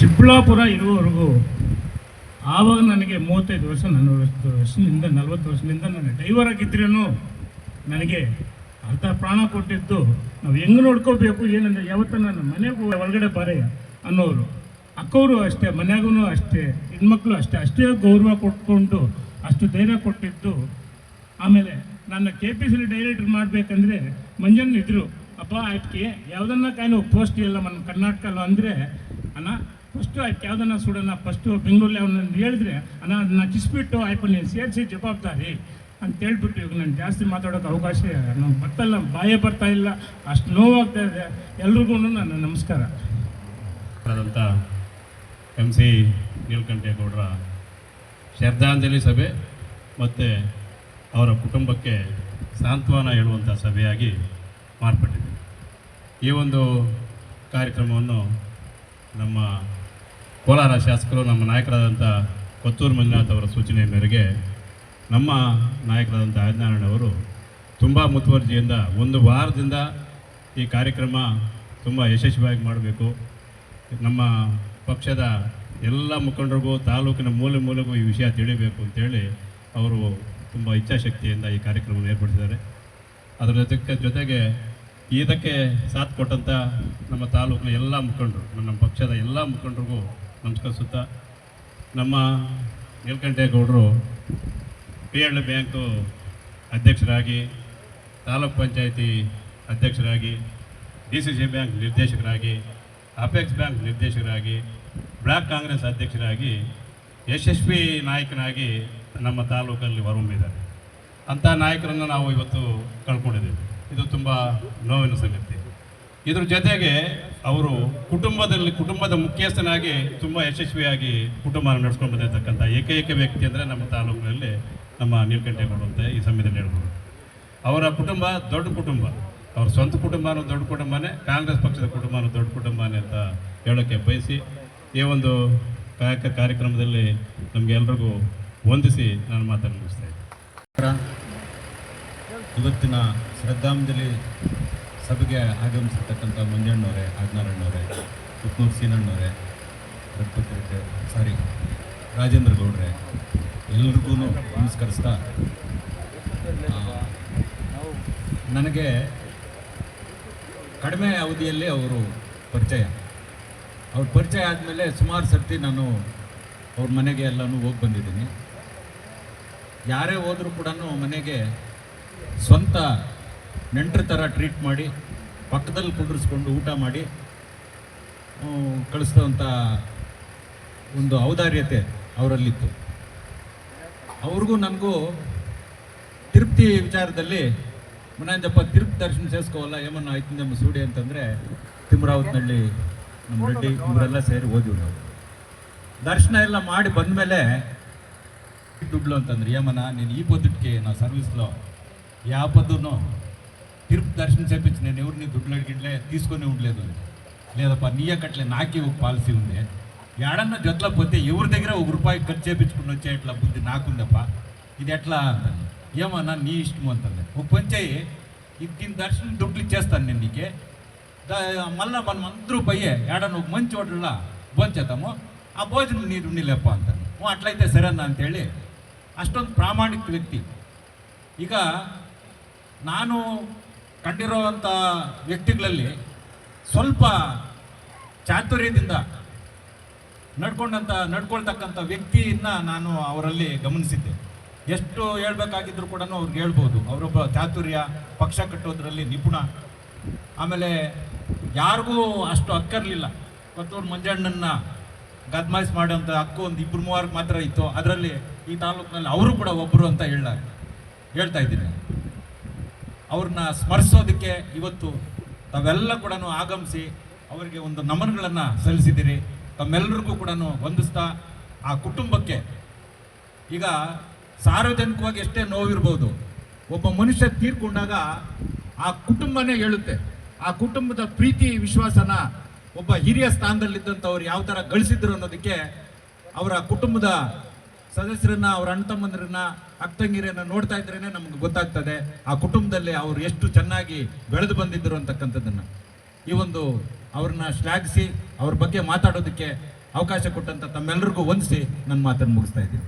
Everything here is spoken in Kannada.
ಚಿಕ್ಕಬಳ್ಳಾಪುರ ಇರುವವರೆಗೂ ಆವಾಗ ನನಗೆ ಮೂವತ್ತೈದು ವರ್ಷ, ನಲವತ್ತು ವರ್ಷದಿಂದ ನಲವತ್ತು ವರ್ಷದಿಂದ ನಾನು ಡ್ರೈವರ್ ಆಗಿದ್ರೇನು ನನಗೆ ಅರ್ಧ ಪ್ರಾಣ ಕೊಟ್ಟಿದ್ದು. ನಾವು ಹೆಂಗೆ ನೋಡ್ಕೋಬೇಕು, ಏನಂದರೆ ಯಾವತ್ತ ನನ್ನ ಮನೆಗೂ ಒಳಗಡೆ ಬಾರೆ ಅನ್ನೋರು. ಅಕ್ಕವರು ಅಷ್ಟೇ ಮನೆಗೂ ಅಷ್ಟೇ, ಹೆಣ್ಮಕ್ಳು ಅಷ್ಟೇ ಅಷ್ಟೇ ಗೌರವ ಕೊಟ್ಕೊಂಡು, ಅಷ್ಟು ಧೈರ್ಯ ಕೊಟ್ಟಿದ್ದು. ಆಮೇಲೆ ನನ್ನ ಕೆ ಪಿ ಸಿ ಡೈರೆಕ್ಟರ್ ಮಾಡಬೇಕಂದ್ರೆ ಮಂಜನ್ ಇದ್ರು, ಅಪ್ಪ ಅದಕ್ಕೆ ಯಾವುದನ್ನ ಕಾಯ್ನು ಪೋಸ್ಟ್ ಇಲ್ಲ ನಮ್ಮ ಕರ್ನಾಟಕಲ್ಲ ಅಂದರೆ, ಅಣ್ಣ ಫಸ್ಟು ಆಯ್ತು, ಯಾವ್ದನ್ನ ಸುಡೋಣ? ಫಸ್ಟು ಬೆಂಗಳೂರಲ್ಲಿ ಅವ್ನ ಹೇಳಿದ್ರೆ, ಅಣ್ಣ, ಅದನ್ನ ಕಿಸ್ಬಿಟ್ಟು ಆಯ್ತು ನೀನು ಸೇರಿಸಿ ಜವಾಬ್ದಾರಿ ಅಂತ ಹೇಳ್ಬಿಟ್ಟು ಇವಾಗ ನಾನು ಜಾಸ್ತಿ ಮಾತಾಡೋಕೆ ಅವಕಾಶ ನಾನು ಬರ್ತಲ್ಲ ಬಾಯೇ ಬರ್ತಾ ಇಲ್ಲ, ಅಷ್ಟು ನೋವಾಗ್ತಾ ಇದೆ. ಎಲ್ರಿಗೂ ನನ್ನ ನಮಸ್ಕಾರ. ಆದಂಥ ಎಂ ಸಿ ನೀಲಕಂಠೇಗೌಡರ ಶ್ರದ್ಧಾಂಜಲಿ ಸಭೆ ಮತ್ತು ಅವರ ಕುಟುಂಬಕ್ಕೆ ಸಾಂತ್ವನ ಹೇಳುವಂಥ ಸಭೆಯಾಗಿ ಮಾರ್ಪಟ್ಟಿದೆ. ಈ ಒಂದು ಕಾರ್ಯಕ್ರಮವನ್ನು ನಮ್ಮ ಕೋಲಾರ ಶಾಸಕರು, ನಮ್ಮ ನಾಯಕರಾದಂಥ ಕೊತ್ತೂರು ಮಂಜುನಾಥ್ ಅವರ ಸೂಚನೆ ಮೇರೆಗೆ ನಮ್ಮ ನಾಯಕರಾದಂಥ ಅವರು ತುಂಬ ಮುತುವರ್ಜಿಯಿಂದ ಒಂದು ವಾರದಿಂದ ಈ ಕಾರ್ಯಕ್ರಮ ತುಂಬ ಯಶಸ್ವಿಯಾಗಿ ಮಾಡಬೇಕು. ನಮ್ಮ ಪಕ್ಷದ ಎಲ್ಲ ಮುಖಂಡರಿಗೂ, ತಾಲೂಕಿನ ಮೂಲೆ ಮೂಲೆಗೂ ಈ ವಿಷಯ ತಿಳಿಬೇಕು ಅಂತೇಳಿ ಅವರು ತುಂಬ ಇಚ್ಛಾಶಕ್ತಿಯಿಂದ ಈ ಕಾರ್ಯಕ್ರಮವನ್ನು ಏರ್ಪಡಿಸಿದ್ದಾರೆ. ಅದರ ಜೊತೆಗೆ ಜೊತೆಗೆ ಇದಕ್ಕೆ ಸಾಥ್ ಕೊಟ್ಟಂಥ ನಮ್ಮ ತಾಲೂಕಿನ ಎಲ್ಲ ಮುಖಂಡರು, ನಮ್ಮ ಪಕ್ಷದ ಎಲ್ಲ ಮುಖಂಡರಿಗೂ ನಮಸ್ಕರಿಸುತ್ತಾ ನಮ್ಮ ನೀಲಕಂಠೇಗೌಡರು ಪಿ ಎಲ್ ಬ್ಯಾಂಕು ಅಧ್ಯಕ್ಷರಾಗಿ, ತಾಲೂಕ್ ಪಂಚಾಯಿತಿ ಅಧ್ಯಕ್ಷರಾಗಿ, ಡಿ ಸಿ ಸಿ ಬ್ಯಾಂಕ್ ನಿರ್ದೇಶಕರಾಗಿ, ಅಪೆಕ್ಸ್ ಬ್ಯಾಂಕ್ ನಿರ್ದೇಶಕರಾಗಿ, ಬ್ಲಾಕ್ ಕಾಂಗ್ರೆಸ್ ಅಧ್ಯಕ್ಷರಾಗಿ, ಯಶಸ್ವಿ ನಾಯಕನಾಗಿ ನಮ್ಮ ತಾಲೂಕಲ್ಲಿ ಹೊರಹೊಮ್ಮಿದ್ದಾರೆ ಅಂಥ ನಾಯಕರನ್ನು ನಾವು ಇವತ್ತು ಕಳ್ಕೊಂಡಿದ್ದೇವೆ. ಇದು ತುಂಬ ನೋವಿನ ಸಂಗತಿ. ಇದ್ರ ಜೊತೆಗೆ ಅವರು ಕುಟುಂಬದಲ್ಲಿ, ಕುಟುಂಬದ ಮುಖ್ಯಸ್ಥನಾಗಿ ತುಂಬ ಯಶಸ್ವಿಯಾಗಿ ಕುಟುಂಬ ನಡೆಸ್ಕೊಂಡು ಬಂದಿರತಕ್ಕಂಥ ಏಕೈಕ ವ್ಯಕ್ತಿ ಅಂದರೆ ನಮ್ಮ ತಾಲೂಕಿನಲ್ಲಿ ನಮ್ಮ ನೀಲಕಂಠೇಗೌಡರು ಅಂತ ಈ ಸಮಯದಲ್ಲಿ ಹೇಳ್ಬೋದು. ಅವರ ಕುಟುಂಬ ದೊಡ್ಡ ಕುಟುಂಬ. ಅವ್ರ ಸ್ವಂತ ಕುಟುಂಬನೂ ದೊಡ್ಡ ಕುಟುಂಬನೇ, ಕಾಂಗ್ರೆಸ್ ಪಕ್ಷದ ಕುಟುಂಬನೂ ದೊಡ್ಡ ಕುಟುಂಬನೇ ಅಂತ ಹೇಳೋಕ್ಕೆ ಬಯಸಿ, ಈ ಒಂದು ಕಾಯಕ ಕಾರ್ಯಕ್ರಮದಲ್ಲಿ ನಮಗೆ ಎಲ್ರಿಗೂ ವಂದಿಸಿ ನಾನು ಇದ್ದೀನಿ ಇವತ್ತಿನ ಶ್ರದ್ಧಾಂಜಲಿ ಸಭೆಗೆ ಆಗಮಿಸಿರ್ತಕ್ಕಂಥ ಮಂಜಣ್ಣವರೇ, ಆಜ್ಞಾರಣ್ಣವರೇ ಕುತ್ನೂರು ಸೀನಣ್ಣವರೇ ರಘುಪತಿ ರೆಡ್ಡಿ ಸಾರಿ, ರಾಜೇಂದ್ರ ಗೌಡ್ರೆ, ಎಲ್ರಿಗೂ ನಮಸ್ಕರಿಸ್ತಾ ನನಗೆ ಕಡಿಮೆ ಅವಧಿಯಲ್ಲಿ ಅವರು ಪರಿಚಯ. ಅವ್ರ ಪರಿಚಯ ಆದಮೇಲೆ ಸುಮಾರು ಸರ್ತಿ ನಾನು ಅವ್ರ ಮನೆಗೆ ಎಲ್ಲನೂ ಹೋಗಿ ಬಂದಿದ್ದೀನಿ. ಯಾರೇ ಹೋದರೂ ಕೂಡ ಮನೆಗೆ ಸ್ವಂತ ನೆಂಟರ ಥರ ಟ್ರೀಟ್ ಮಾಡಿ ಪಕ್ಕದಲ್ಲಿ ಕುಂಡ್ರಿಸ್ಕೊಂಡು ಊಟ ಮಾಡಿ ಆ, ಕಳಿಸ್ತವಂಥ ಒಂದು ಔದಾರ್ಯತೆ ಅವರಲ್ಲಿತ್ತು ಅವ್ರಿಗೂ ನನಗೂ ತಿರುಪ್ತಿ ವಿಚಾರದಲ್ಲಿ ಮನಾಂಜಪ್ಪ ತಿರುಪ್ತಿ ದರ್ಶನ ಸೇರಿಸ್ಕೋವಲ್ಲ ಏಮನ್ನ ಆಯ್ತಿಂದಮ್ಮ ಸೂಡಿ ಅಂತಂದರೆ ತಿಮ್ರಾವತ್ನಳ್ಳಿ ನಮ್ಮ ರೆಡ್ಡಿ ಇವರೆಲ್ಲ ಸೇರಿ ಹೋದ್ವಿ ನಾವು ದರ್ಶನ ಎಲ್ಲ ಮಾಡಿ ಬಂದಮೇಲೆ ದುಡ್ಲು ಅಂತಂದ್ರೆ ఏమన్నా నేను ఈ పొద్దుటికి నా సర్వీస్లో ఏ ఆపద్దునో తిరుపతి దర్శనం చేపించి నేను ఎవరిని దుడ్లు అడిగిట్లే తీసుకొని ఉండలేదు అని లేదప్ప నీ అక్కట్లే నాకే ఒక పాలసీ ఉంది ఏడన్నా జొత్లో పోతే ఎవరి దగ్గర ఒక రూపాయి ఖర్చు చేపించుకుని వచ్చే ఇట్లా బుద్ధి నాకుందప్ప ఇది ఎట్లా అంటాను ఏమన్నా నీ ఇష్టం అంటుంది ఒక పని చేయి ఇది దీని దర్శనం దుడ్లు ఇచ్చేస్తాను నేను నీకే దా- మళ్ళా మనం అందరూ పోయే ఏడన్నా ఒక మంచి హోటల్లో భోంచేద్దాము ఆ భోజనం నీరు నీళ్ళప్ప అంటాను "ఓ, అట్లయితే సరేనా ಅಂತೇಳಿ ಅಷ್ಟೊಂದು ಪ್ರಾಮಾಣಿಕ ವ್ಯಕ್ತಿ ಈಗ ನಾನು ಕಂಡಿರೋವಂಥ ವ್ಯಕ್ತಿಗಳಲ್ಲಿ ಸ್ವಲ್ಪ ಚಾತುರ್ಯದಿಂದ ನಡ್ಕೊಂಡಂಥ ನಡ್ಕೊಳ್ತಕ್ಕಂಥ ವ್ಯಕ್ತಿಯನ್ನ ನಾನು ಅವರಲ್ಲಿ ಗಮನಿಸಿದ್ದೆ. ಎಷ್ಟು ಹೇಳ್ಬೇಕಾಗಿದ್ರು ಕೂಡ ಅವ್ರಿಗೆ ಹೇಳ್ಬೋದು. ಅವರೊಬ್ಬ ಚಾತುರ್ಯ, ಪಕ್ಷ ಕಟ್ಟೋದ್ರಲ್ಲಿ ನಿಪುಣ. ಆಮೇಲೆ ಯಾರಿಗೂ ಅಷ್ಟು ಅಕ್ಕರ್ಲಿಲ್ಲ. ಕೊತ್ತೂರು ಮಂಜಣ್ಣನ್ನು ಗದ್ಮಾಯಿಸ್ ಮಾಡೋಂಥ ಹಕ್ಕು ಒಂದು ಇಬ್ಬರು ಮೂವರ್ಗೆ ಮಾತ್ರ ಇತ್ತು. ಅದರಲ್ಲಿ ಈ ತಾಲೂಕಿನಲ್ಲಿ ಅವರು ಕೂಡ ಒಬ್ಬರು ಅಂತ ಹೇಳ ಹೇಳ್ತಾ ಇದ್ದೀನಿ. ಅವ್ರನ್ನ ಸ್ಮರಿಸೋದಕ್ಕೆ ಇವತ್ತು ತಾವೆಲ್ಲ ಕೂಡ ಆಗಮಿಸಿ ಅವರಿಗೆ ಒಂದು ನಮನಗಳನ್ನು ಸಲ್ಲಿಸಿದ್ದೀರಿ. ತಮ್ಮೆಲ್ಲರಿಗೂ ಕೂಡ ವಂದಿಸ್ತಾ ಆ ಕುಟುಂಬಕ್ಕೆ ಈಗ ಸಾರ್ವಜನಿಕವಾಗಿ ಎಷ್ಟೇ ನೋವಿರ್ಬೋದು, ಒಬ್ಬ ಮನುಷ್ಯ ತೀರ್ಕೊಂಡಾಗ ಆ ಕುಟುಂಬನೇ ಹೇಳುತ್ತೆ. ಆ ಕುಟುಂಬದ ಪ್ರೀತಿ, ವಿಶ್ವಾಸನ ಒಬ್ಬ ಹಿರಿಯ ಸ್ಥಾನದಲ್ಲಿದ್ದಂಥವ್ರು ಯಾವ ಥರ ಗಳಿಸಿದ್ರು ಅನ್ನೋದಕ್ಕೆ ಅವರ ಕುಟುಂಬದ ಸದಸ್ಯರನ್ನ, ಅವ್ರ ಅಣ್ಣ ತಮ್ಮಂದ್ರನ್ನ ಅಕ್ತಂಗಿರನ್ನ ನೋಡ್ತಾ ಇದ್ರೇನೆ ನಮ್ಗೆ ಗೊತ್ತಾಗ್ತದೆ ಆ ಕುಟುಂಬದಲ್ಲಿ ಅವ್ರು ಎಷ್ಟು ಚೆನ್ನಾಗಿ ಬೆಳೆದು ಬಂದಿದ್ದರು ಅಂತಕ್ಕಂಥದ್ದನ್ನ. ಈ ಒಂದು ಅವ್ರನ್ನ ಶ್ಲಾಘಿಸಿ, ಅವ್ರ ಬಗ್ಗೆ ಮಾತಾಡೋದಕ್ಕೆ ಅವಕಾಶ ಕೊಟ್ಟಂಥ ತಮ್ಮೆಲ್ಲರಿಗೂ ವಂದಿಸಿ ನನ್ನ ಮಾತನ್ನು ಮುಗಿಸ್ತಾ ಇದ್ದೀನಿ.